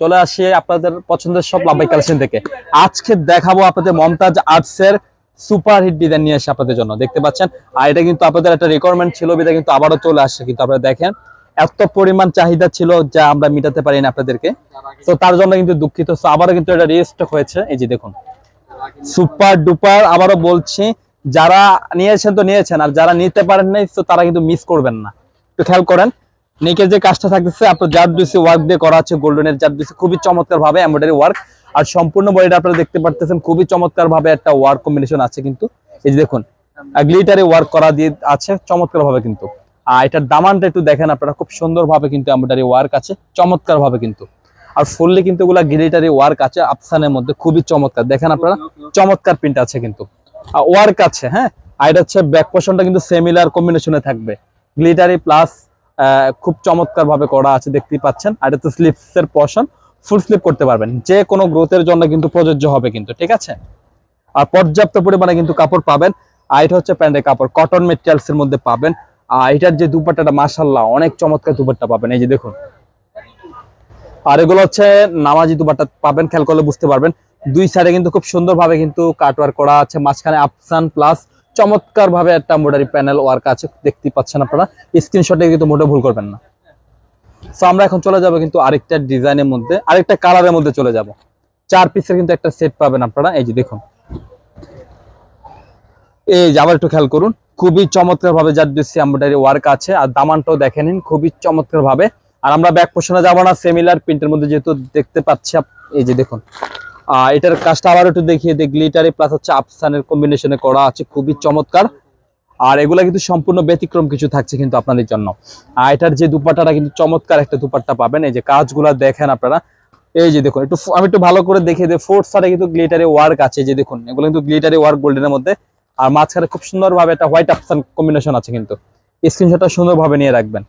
চলে আসি আপনাদের পছন্দের সব কালেকশন থেকে। আজকে দেখাবো আপনাদের মমতাজ সুপার হিট ডিজাইন নিয়ে আসে আপনাদের জন্য। দেখতে পাচ্ছেন? আর এটা কিন্তু আপনাদের একটা রিকোয়ারমেন্ট ছিল কিন্তু আবারও চলে আসছে, কিন্তু আপনারা দেখেন, এত পরিমাণ চাহিদা ছিল যা আমরা মিটাতে পারি না আপনাদেরকে। তো তার জন্য কিন্তু দুঃখিত। আবারও কিন্তু এটা রিস্টক হয়েছে। এই যে দেখুন। সুপার ডুপার আবারও বলছি, যারা নিয়েছেন তো নিয়েছেন, আর যারা নিতে পারেন নাই তো তারা কিন্তু মিস করবেন না। একটু খেয়াল করেন। নেকের যে কাজটা থাকতেছে, আপনার জার দুইসি ওয়ার্ক দিয়ে করা আছে গোল্ডেনের জার দুইসি খুবই চমৎকার ভাবে এমব্রয়ডারি ওয়ার্ক আর সম্পূর্ণ বডিটা আপনারা দেখতে পারতেছেন, খুবই চমৎকার ভাবে একটা ওয়ার্ক কম্বিনেশন আছে কিন্তু। এই যে দেখুন গ্লিটারি ওয়ার্ক করা দিয়ে আছে চমৎকার ভাবে কিন্তু। আর এটার দামানটা একটু দেখেন আপনারা, খুব সুন্দর ভাবে কিন্তু এমব্রয়ডারি ওয়ার্ক আছে চমৎকার ভাবে কিন্তু। আর ফুললি কিন্তু এগুলা গ্লিটারি ওয়ার্ক আছে আফসানের মধ্যে খুবই চমৎকার। দেখেন আপনারা, চমৎকার প্রিন্ট আছে কিন্তু। ওয়ার্ক আছে হ্যাঁ? আর এটা হচ্ছে ব্যাক পোর্শনটা কিন্তু সিমিলার কম্বিনেশনে থাকবে। গ্লিটারি প্লাস খুব চমৎকার ভাবে করা আছে, দেখতেই পাচ্ছেন। আর এটা স্লিপস এর পোর্শন ফুল স্লিপ করতে পারবেন। যে কোনো গ্রোথের জন্য কিন্তু প্রযোজ্য হবে কিন্তু, ঠিক আছে? আর পর্যাপ্ত পরিমাণে কিন্তু কাপড় পাবেন। আর এটা হচ্ছে প্যান্টের কাপড় কটন মেটেরিয়ালস এর মধ্যে পাবেন। আর এটার যে দুপাট্টাটা মাশাল্লাহ অনেক চমৎকার দুপাট্টা পাবেন। এই যে দেখুন। আর এগুলো হচ্ছে নামাজি দুপাট্টা পাবেন, খেয়াল করলে বুঝতে পারবেন। দুই সাইডে কিন্তু খুব সুন্দর ভাবে কিন্তু কাটওয়ার্ক করা আছে, মাঝখানে আফসান প্লাস চমৎকার ভাবে একটা মোডারি প্যানেল ওয়ার্ক আছে দেখতেই পাচ্ছেন আপনারা। স্ক্রিনশটে কিন্তু মোটে ভুল করবেন না। সো আমরা এখন চলে যাব কিন্তু আরেকটা ডিজাইনের মধ্যে, আরেকটা কালারের মধ্যে চলে যাব। চার পিসের কিন্তু একটা সেট পাবেন আপনারা, এই যে দেখুন। এই যে আবার একটু খেয়াল করুন, খুবই চমৎকার ভাবে যার দিচ্ছি এমব্রয়ডারি ওয়ার্ক আছে, আর দামানটাও দেখে নিন, খুবই চমৎকার ভাবে আর আমরা ব্যাক পোষণে যাব না সেমিলার প্রিন্টের মধ্যে যেহেতু দেখতে পাচ্ছি এই যে দেখুন। এটার কাজটা আবার একটু দেখিয়ে দিই। গ্লিটারি প্লাস হচ্ছে আফসানের কম্বিনেশনে করা আছে, খুবই চমৎকার। আর এগুলা কিন্তু সম্পূর্ণ ব্যতিক্রম কিছু থাকছে কিন্তু আপনাদের জন্য। আর এটার যে দুপাট্টাটা কিন্তু চমৎকার একটা দুপাট্টা পাবেন। এই যে কাজগুলা দেখেন আপনারা। এই যে দেখুন, একটু আমি একটু ভালো করে দেখিয়ে দিই। ফোর্থ সাইডে কিন্তু গ্লিটারি ওয়ার্ক আছে। যে দেখুন, এগুলো কিন্তু গ্লিটারি ওয়ার্ক গোল্ডেনের মধ্যে। আর মাঝখানে খুব সুন্দরভাবে একটা হোয়াইট আফসান কম্বিনেশন আছে কিন্তু। স্ক্রিনশটটা সুন্দরভাবে নিয়ে রাখবেন।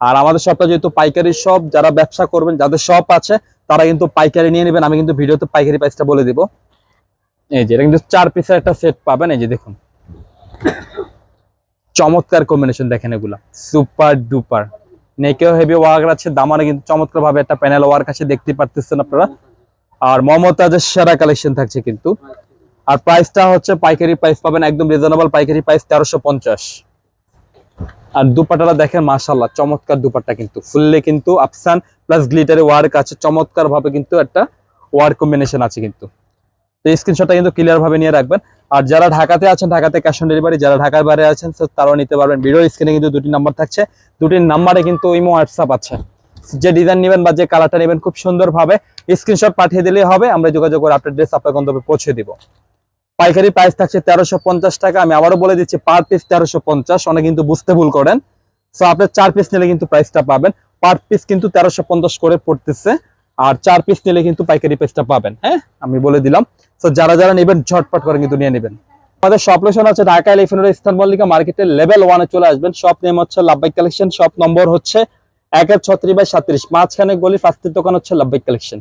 আর আমাদের শপটা যেহেতু পাইকারি শপ যারা ব্যবসা করবেন, যাদের শপ আছে, তারা কিন্তু পাইকারি নিয়ে নেবেন। আমি কিন্তু ভিডিওতে পাইকারি প্রাইসটা বলে দিব। এই যে, এটা কিন্তু চার পিসের একটা সেট পাবেন। এই যে, দেখুন। চমৎকার কম্বিনেশন দেখেন এগুলা। সুপার ডুপার নেকেও হেভি ওয়ার্ক আছে, দামানে কিন্তু চমৎকার ভাবে একটা প্যানেল ওয়ার্ক আছে, দেখতে পারতেছেন আপনারা। আর মমতাজের সেরা কালেকশন থাকছে কিন্তু। আর প্রাইসটা হচ্ছে পাইকারি প্রাইস পাবেন, একদম রিজনেবল পাইকারি প্রাইস তেরোশো পঞ্চাশ। আর দুপাটাটা দেখেন মাশাল্লাহ চমৎকার দুপাট্টা কিন্তু। ফুললে কিন্তু আফসান প্লাস গ্লিটারি ওয়ার্ক আছে। চমৎকার ভাবে কিন্তু একটা ওয়ার্ক কম্বিনেশন আছে কিন্তু। তো স্ক্রিনশটটা কিন্তু ক্লিয়ার ভাবে নিয়ে রাখবেন। আর যারা ঢাকাতে আছেন, ঢাকাতে ক্যাশ অন ডেলিভারি যারা ঢাকার বাইরে আছেন তারাও নিতে পারবেন। ভিডিও স্ক্রিনে কিন্তু দুটি নাম্বার থাকছে। দুটি নাম্বারে কিন্তু ইমো হোয়াটসঅ্যাপ আছে। যে ডিজাইন নেবেন বা যে কালারটা নেবেন, খুব সুন্দরভাবে স্ক্রিনশট পাঠিয়ে দিলেই হবে। আমরা যোগাযোগ করে আপনার ড্রেস আপনার গন্তব্যে পৌঁছে দিব। পাইকারি প্রাইস থাকছে তেরোশো টাকা। আমি আবারও বলে দিচ্ছি পার পিস তেরোশো পঞ্চাশ। অনেক কিন্তু বুঝতে ভুল করেন। সো আপনার চার পিস নিলে কিন্তু প্রাইসটা পাবেন। পার পিস কিন্তু তেরোশো পঞ্চাশ করে পড়তেছে। আর চার পিস নিলে কিন্তু পাইকারি প্রাইসটা পাবেন। হ্যাঁ আমি বলে দিলাম। তো যারা যারা নেবেন, ঝটপট করে কিন্তু নিয়ে নেবেন। আমাদের শপ লোকেশন হচ্ছে ঢাকা এলিফেন্ট ইস্তান মল্লিকা মার্কেটের লেভেল ওয়ানে চলে আসবেন। শপ নেম হচ্ছে লাভবাই কালেকশন শপ নম্বর হচ্ছে একের ছত্রিশ বাই সাত্রিশ। মাঝখানে গলি ফার্স্টের দোকান হচ্ছে লাভবাই কালেকশন